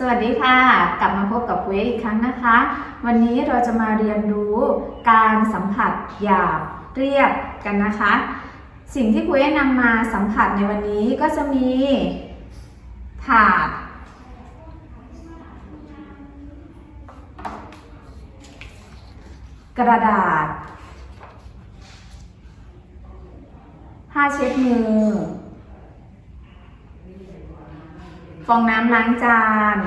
สวัสดีค่ะ กลับมาพบกับเวอีกครั้งนะคะ วันนี้เราจะมาเรียนรู้การสัมผัสหยาบเรียบกันนะคะ สิ่งที่คุยนำมาสัมผัสในวันนี้ก็จะมีถาด กระดาษผ้าเช็ดมือ ฟองน้ำล้างจาน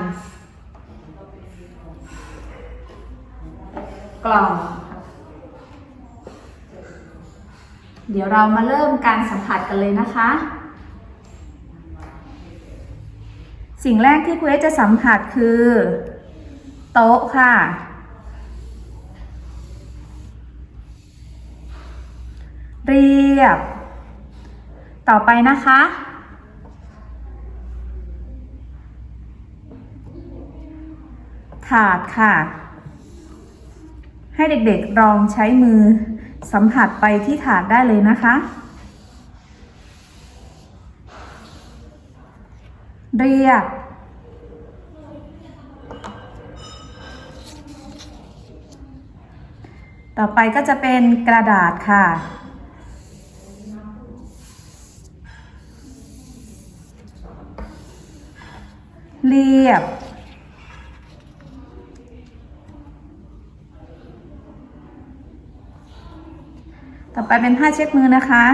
กล่อง เดี๋ยวเรามาเริ่มการสัมผัสกันเลยนะคะ สิ่งแรกที่คุยจะสัมผัสคือ โต๊ะค่ะ เรียบ ต่อไปนะคะ ถาดค่ะ ให้เด็กๆลองใช้มือสัมผัสไปที่ถาดได้เลยนะคะ เรียบต่อไปก็จะเป็นกระดาษค่ะเรียบ ต่อไปเป็นผ้าเช็ดมือนะคะ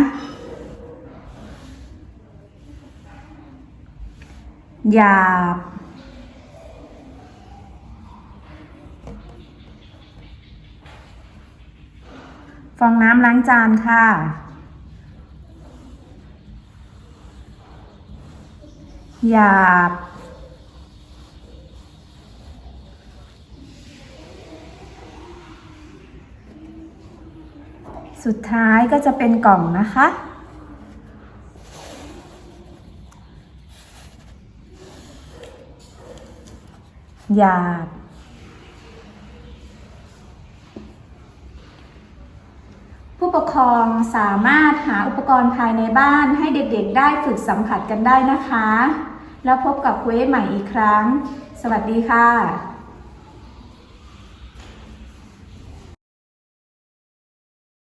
หยาบ ฟองน้ำล้างจานค่ะ หยาบ สุดท้ายก็จะเป็นกล่องนะคะ หยาบ ผู้ปกครองสามารถหาอุปกรณ์ภายในบ้านให้เด็กๆ ได้ฝึกสัมผัสกันได้นะคะ แล้วพบกับเวฟใหม่อีกครั้ง สวัสดีค่ะ